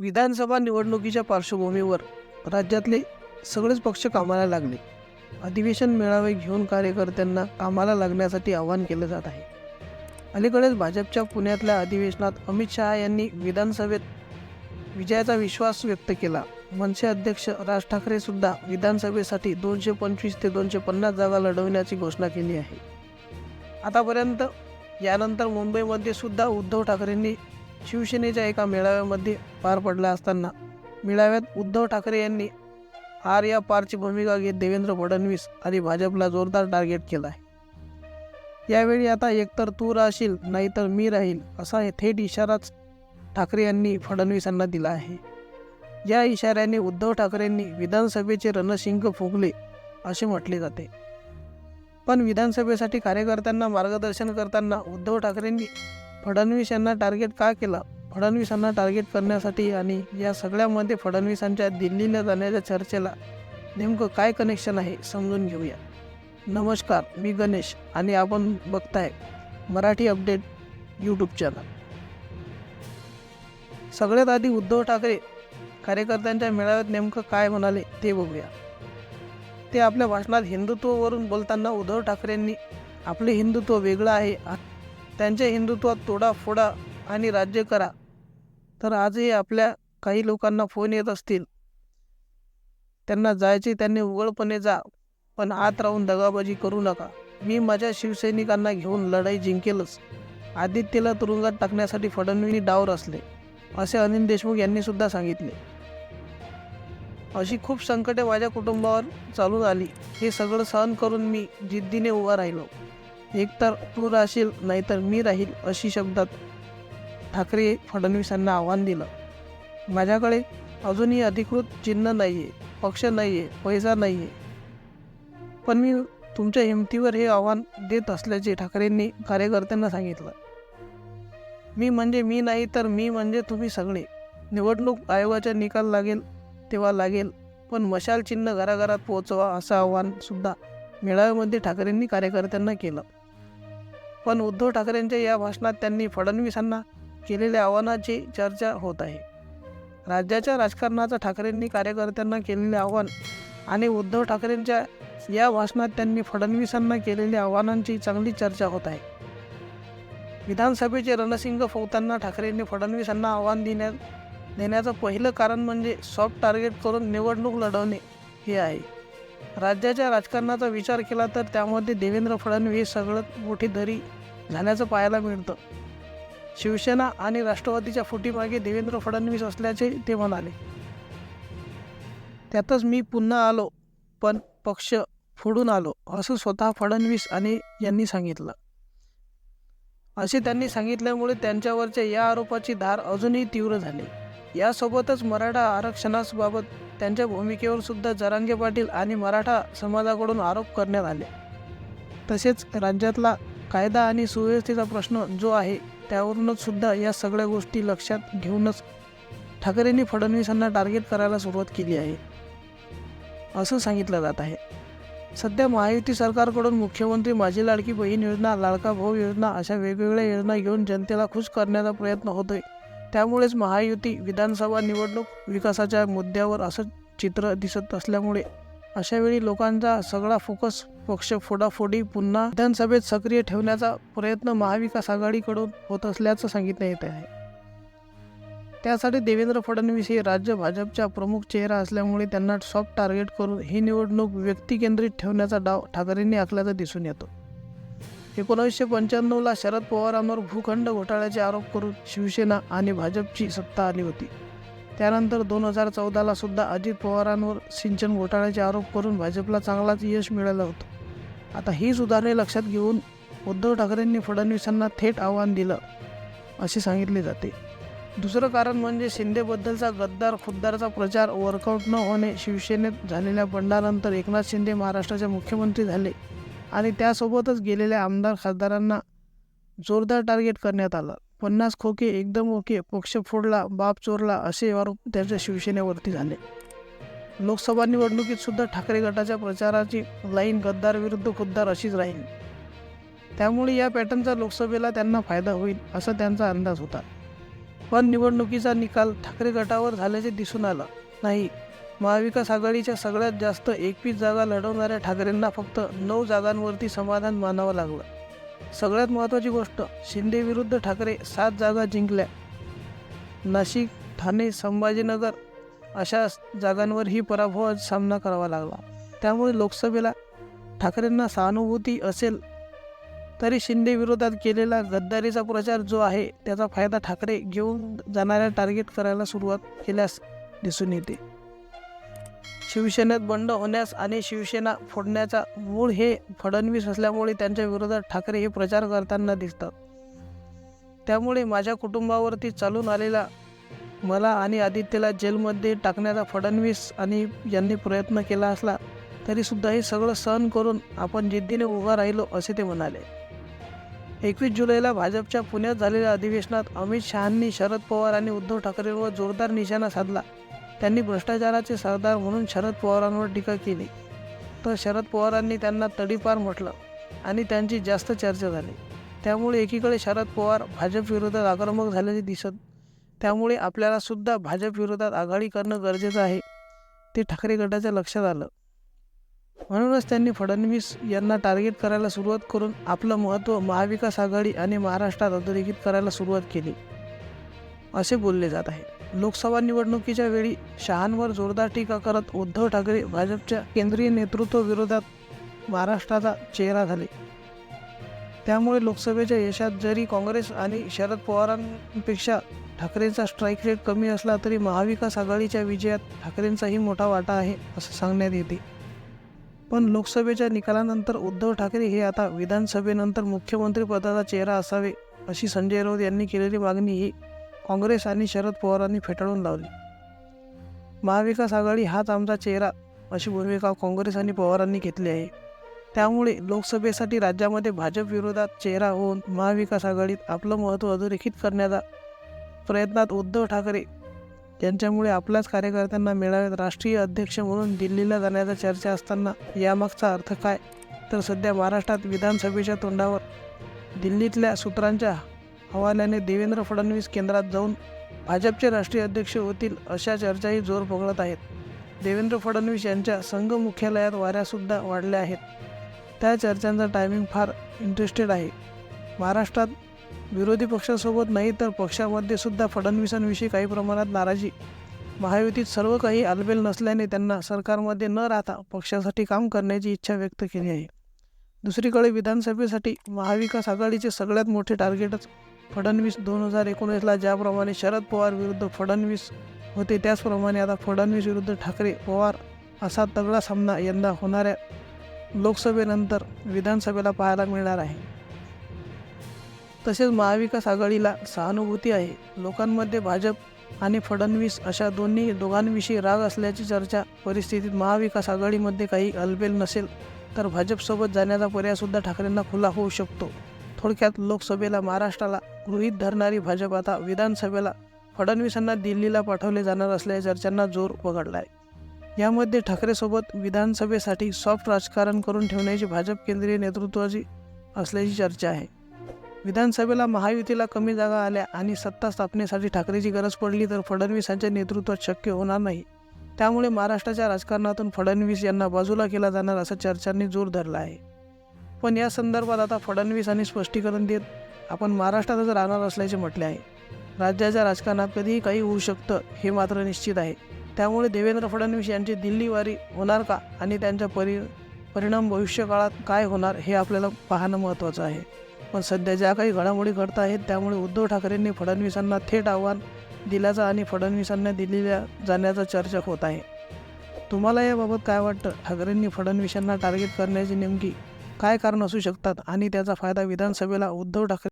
विधानसभा निवडणुकीच्या पार्श्वभूमीवर राज्यातले सगळेच पक्ष कामाला लागले. अधिवेशन मेळावे घेऊन कार्यकर्त्यांना कामाला लागण्यासाठी आवाहन केलं जात आहे. अलीकडेच भाजपच्या पुण्यातल्या अधिवेशनात अमित शहा यांनी विधानसभेत विजयाचा विश्वास व्यक्त केला. मनसे अध्यक्ष राज ठाकरे सुद्धा विधानसभेसाठी दोनशे पंचवीस ते दोनशे पन्नास जागा लढवण्याची घोषणा केली आहे. आतापर्यंत यानंतर मुंबईमध्ये सुद्धा उद्धव ठाकरेंनी शिवसेनेच्या एका मेळाव्यामध्ये पार पडला असताना मेळाव्यात उद्धव ठाकरे यांनी आर या पारची भूमिका घेत देवेंद्र फडणवीस आणि भाजपला जोरदार टार्गेट केला आहे. यावेळी आता एकतर तू राहशील नाहीतर मी राहील असा हे थेट इशाराच ठाकरे यांनी फडणवीसांना दिला आहे. या इशाऱ्याने उद्धव ठाकरेंनी विधानसभेचे रणशिंग फुगले असे म्हटले जाते. पण विधानसभेसाठी कार्यकर्त्यांना मार्गदर्शन करताना उद्धव ठाकरेंनी फडणवीस यांना टार्गेट का केला? फडणवीसांना टार्गेट करण्यासाठी आणि या सगळ्यामध्ये फडणवीसांच्या दिल्लीला जाण्याच्या चर्चेला नेमकं काय कनेक्शन आहे समजून घेऊया. नमस्कार मी गणेश आणि आपण बघताय मराठी अपडेट यूट्यूब चॅनल सगळ्यात आधी उद्धव ठाकरे कार्यकर्त्यांच्या मेळाव्यात नेमकं काय म्हणाले ते बघूया. ते आपल्या भाषणात हिंदुत्वावरून बोलताना उद्धव ठाकरेंनी आपले हिंदुत्व वेगळं आहे आ- त्यांच्या हिंदुत्वात तोडा फोडा आणि राज्य करा. तर आजही आपल्या काही लोकांना फोन येत असतील. त्यांना जायचे त्यांनी उघडपणे जा पण आत राहून दगाबाजी करू नका. मी माझ्या शिवसैनिकांना घेऊन लढाई जिंकेलच. आदित्यला तुरुंगात टाकण्यासाठी फडणवीस डाव रचले असे अनिल देशमुख यांनी सुद्धा सांगितले. अशी खूप संकटे माझ्या कुटुंबावर चालून आली. हे सगळं सहन करून मी जिद्दीने उभा राहिलो. एकतर तू राहशील नाहीतर मी राहील अशी शब्दात ठाकरे फडणवीसांना आव्हान दिलं. माझ्याकडे अजूनही अधिकृत चिन्ह नाही आहे पक्ष नाही आहे पैसा नाही आहे पण मी तुमच्या हिमतीवर हे आव्हान देत असल्याचे ठाकरेंनी कार्यकर्त्यांना सांगितलं. मी म्हणजे मी नाही तर मी म्हणजे तुम्ही सगळे. निवडणूक आयोगाचा निकाल लागेल तेव्हा लागेल पण मशाल चिन्ह घराघरात पोहोचवा असं आव्हानसुद्धा मेळाव्यामध्ये ठाकरेंनी कार्यकर्त्यांना केलं. पण उद्धव ठाकरेंच्या या भाषणात त्यांनी फडणवीसांना केलेल्या आव्हानाची चर्चा होत आहे. राज्याच्या राजकारणाचं ठाकरेंनी कार्यकर्त्यांना केलेले आव्हान आणि उद्धव ठाकरेंच्या या भाषणात त्यांनी फडणवीसांना केलेल्या आव्हानांची चांगली चर्चा होत आहे. विधानसभेचे रणसिंग फौतांना ठाकरेंनी फडणवीसांना आव्हान देण्यात देण्याचं पहिलं कारण म्हणजे सॉफ्ट टार्गेट करून निवडणूक लढवणे हे आहे. राज्याच्या राजकारणाचा विचार केला तर त्यामध्ये देवेंद्र फडणवीस सगळ्यात मोठी धरी झाल्याचं पाहायला मिळतं. शिवसेना आणि राष्ट्रवादीच्या फुटीमागे देवेंद्र फडणवीस असल्याचे ते म्हणाले. त्यातच मी पुन्हा आलो पण पक्ष फोडून आलो असं स्वतः फडणवीस आणि यांनी सांगितलं. असे त्यांनी सांगितल्यामुळे त्यांच्यावरच्या या आरोपाची धार अजूनही तीव्र झाली. यासोबतच मराठा आरक्षणाबाबत त्यांच्या भूमिकेवर सुद्धा जरांगे पाटील आणि मराठा समाजाकडून आरोप करण्यात आले. तसेच राज्यातला कायदा आणि सुव्यवस्थेचा प्रश्न जो आहे त्यावरूनच सुद्धा या सगळ्या गोष्टी लक्षात घेऊनच ठाकरेंनी फडणवीसांना टार्गेट करायला सुरुवात केली आहे. असं सांगितलं जात आहे. सध्या महायुती सरकारकडून मुख्यमंत्री माझी लाडकी बहीण योजना लाडका भाऊ योजना अशा वेगवेगळ्या योजना घेऊन जनतेला खुश करण्याचा प्रयत्न होतोय. त्यामुळेच महायुती विधानसभा निवडणूक विकासाच्या मुद्द्यावर असं चित्र दिसत असल्यामुळे अशावेळी लोकांचा सगळा फोकस पक्ष फोडाफोडी पुन्हा विधानसभेत सक्रिय ठेवण्याचा प्रयत्न महाविकास आघाडीकडून होत असल्याचं सांगितलं येत आहे. त्यासाठी देवेंद्र फडणवीस हे राज्य भाजपच्या प्रमुख चेहरा असल्यामुळे त्यांना सॉफ्ट टार्गेट करून ही निवडणूक व्यक्तिकेंद्रित ठेवण्याचा डाव ठाकरेंनी आखल्याचं दिसून येतो. एकोणीसशे पंच्याण्णवला शरद पवारांवर भूखंड घोटाळ्याचे आरोप करून शिवसेना आणि भाजपची सत्ता आली होती. त्यानंतर दोन हजार चौदाला सुद्धा अजित पवारांवर सिंचन घोटाळ्याचे आरोप करून भाजपला चांगलाच यश मिळालं होतं. आता हीच उदाहरणे लक्षात घेऊन उद्धव ठाकरेंनी फडणवीसांना थेट आव्हान दिलं असे सांगितले जाते. दुसरं कारण म्हणजे शिंदेबद्दलचा गद्दार खुद्दारचा प्रचार वर्कआउट न होणे शिवसेनेत झालेल्या बंडानंतर एकनाथ शिंदे महाराष्ट्राचे मुख्यमंत्री झाले. आणि त्यासोबतच गेलेल्या आमदार खासदारांना जोरदार टार्गेट करण्यात आलं. पन्नास खोके एकदम ओके पक्ष फोडला बाप चोरला असे आरोप त्यांच्या शिवसेनेवरती झाले. लोकसभा निवडणुकीत सुद्धा ठाकरे गटाच्या प्रचाराची लाईन गद्दार विरुद्ध खुद्दार अशीच राहील. त्यामुळे या पॅटर्नचा लोकसभेला त्यांना फायदा होईल असा त्यांचा अंदाज होता. पण निवडणुकीचा निकाल ठाकरे गटावर झाल्याचे दिसून आलं नाही. महाविकास आघाडीच्या सगळ्यात जास्त एकवीस जागा लढवणाऱ्या ठाकरेंना फक्त नऊ जागांवरती समाधान मानावं लागलं. सगळ्यात महत्त्वाची गोष्ट शिंदेविरुद्ध ठाकरे सात जागा जिंकल्या. नाशिक ठाणे संभाजीनगर अशा जागांवरही पराभवाचा सामना करावा लागला. त्यामुळे लोकसभेला ठाकरेंना सहानुभूती असेल तरी शिंदे विरोधात केलेला गद्दारीचा प्रचार जो आहे त्याचा फायदा ठाकरे घेऊन जाणाऱ्या टार्गेट करायला सुरुवात केल्यास दिसून येते. शिवसेनेत बंड होण्यास आणि शिवसेना फोडण्याचा मूळ हे फडणवीस असल्यामुळे त्यांच्या विरोधात ठाकरे हे प्रचार करताना दिसतात. त्यामुळे माझ्या कुटुंबावरती चालून आलेला मला आणि आदित्यला जेलमध्ये टाकण्याचा फडणवीस आणि यांनी प्रयत्न केला असला तरीसुद्धा हे सगळं सहन करून आपण जिद्दीने उभा राहिलो असे ते म्हणाले. एकवीस जुलैला भाजपच्या पुण्यात झालेल्या अधिवेशनात अमित शहांनी शरद पवार आणि उद्धव ठाकरेंवर जोरदार निशाणा साधला. त्यांनी भ्रष्टाचाराचे सरदार म्हणून शरद पवारांवर टीका केली. तर शरद पवारांनी त्यांना तडीपार म्हटलं आणि त्यांची जास्त चर्चा झाली. त्यामुळे एकीकडे शरद पवार भाजप विरोधात आक्रमक झाल्याचे दिसत त्यामुळे आपल्यालासुद्धा भाजपविरोधात आघाडी करणं गरजेचं आहे ते ठाकरे गटाच्या लक्षात आलं. म्हणूनच त्यांनी फडणवीस यांना टार्गेट करायला सुरुवात करून आपलं महत्त्व महाविकास आघाडी आणि महाराष्ट्रात अधोरेखित करायला सुरुवात केली. असे बोलले जात आहे. लोकसभा निवडणुकीच्या वेळी शहांवर जोरदार टीका करत उद्धव ठाकरे भाजपच्या केंद्रीय नेतृत्व विरोधात महाराष्ट्राचा चेहरा झाले. त्यामुळे लोकसभेच्या यशात जरी काँग्रेस आणि शरद पवारांपेक्षा ठाकरेंचा स्ट्राईक रेट कमी असला तरी महाविकास आघाडीच्या विजयात ठाकरेंचाही मोठा वाटा आहे असं सांगण्यात येते. पण लोकसभेच्या निकालानंतर उद्धव ठाकरे हे आता विधानसभेनंतर मुख्यमंत्रीपदाचा चेहरा असावे अशी संजय राऊत यांनी केलेली मागणी ही काँग्रेस आणि शरद पवारांनी फेटाळून लावली. महाविकास आघाडी हाच आमचा चेहरा अशी भूमिका काँग्रेस आणि पवारांनी घेतली आहे. त्यामुळे लोकसभेसाठी राज्यामध्ये भाजप विरोधात चेहरा होऊन महाविकास आघाडीत आपलं महत्त्व अधोरेखित करण्याचा प्रयत्नात उद्धव ठाकरे यांच्यामुळे आपल्याच कार्यकर्त्यांना मेळाव्यात राष्ट्रीय अध्यक्ष म्हणून दिल्लीला जाण्याचा चर्चा असताना यामागचा अर्थ काय? तर सध्या महाराष्ट्रात विधानसभेच्या तोंडावर दिल्लीतल्या सूत्रांच्या हवाल्याने देवेंद्र फडणवीस केंद्रात जाऊन भाजपचे राष्ट्रीय अध्यक्ष होतील अशा चर्चाही जोर पकडत आहेत. देवेंद्र फडणवीस यांच्या संघ मुख्यालयात वाऱ्यासुद्धा वाढल्या आहेत. त्या चर्चांचा टायमिंग फार इंटरेस्टेड आहे. महाराष्ट्रात विरोधी पक्षासोबत नाही तर पक्षामध्ये सुद्धा फडणवीसांविषयी काही प्रमाणात नाराजी. महायुतीत सर्व काही आलबेल नसल्याने त्यांना सरकारमध्ये न राहता पक्षासाठी काम करण्याची इच्छा व्यक्त केली आहे. दुसरीकडे विधानसभेसाठी महाविकास आघाडीचे सगळ्यात मोठे टार्गेटच फडणवीस दोन हजार एकोणीसला ज्याप्रमाणे शरद पवार विरुद्ध फडणवीस होते त्याचप्रमाणे आता फडणवीस विरुद्ध ठाकरे पवार असा तगडा सामना यंदा होणाऱ्या लोकसभेनंतर विधानसभेला पाहायला मिळणार आहे. तसेच महाविकास आघाडीला सहानुभूती आहे. लोकांमध्ये भाजप आणि फडणवीस अशा दोन्ही दोघांविषयी राग असल्याची चर्चा परिस्थितीत महाविकास आघाडीमध्ये काही अलबेल नसेल तर भाजपसोबत जाण्याचा पर्यायसुद्धा ठाकरेंना खुला होऊ शकतो. थोडक्यात लोकसभेला महाराष्ट्राला गृहीत धरणारी भाजप आता विधानसभेला फडणवीसांना दिल्लीला पाठवले जाणार असल्याच्या चर्चांना जोर पकडला आहे यामध्ये ठाकरेसोबत विधानसभेसाठी सॉफ्ट राजकारण करून ठेवण्याची भाजप केंद्रीय नेतृत्वाची असल्याची चर्चा आहे. विधानसभेला महायुतीला कमी जागा आल्या आणि सत्ता स्थापनेसाठी ठाकरेची गरज पडली तर फडणवीसांच्या नेतृत्वात शक्य होणार नाही. त्यामुळे महाराष्ट्राच्या राजकारणातून फडणवीस यांना बाजूला केला जाणार असा चर्चांनी जोर धरला आहे. पण या संदर्भात आता फडणवीसांनी स्पष्टीकरण देत आपण महाराष्ट्रातच राहणार असल्याचे म्हटले आहे. राज्याच्या राजकारणात कधीही काही होऊ शकतं हे मात्र निश्चित आहे. त्यामुळे देवेंद्र फडणवीस यांची दिल्लीवारी होणार का आणि त्यांचा परि परिणाम भविष्यकाळात काय होणार हे आपल्याला पाहणं महत्त्वाचं आहे. पण सध्या ज्या काही घडामोडी घडत आहेत त्यामुळे उद्धव ठाकरेंनी फडणवीसांना थेट आव्हान दिल्याचा आणि फडणवीसांना दिल्लीला जाण्याचा चर्चा होत आहे. तुम्हाला याबाबत काय वाटतं? ठाकरेंनी फडणवीसांना टार्गेट करण्याची नेमकी काय कारण असू शकतात आणि त्याचा फायदा विधानसभेला उद्धव ठाकरे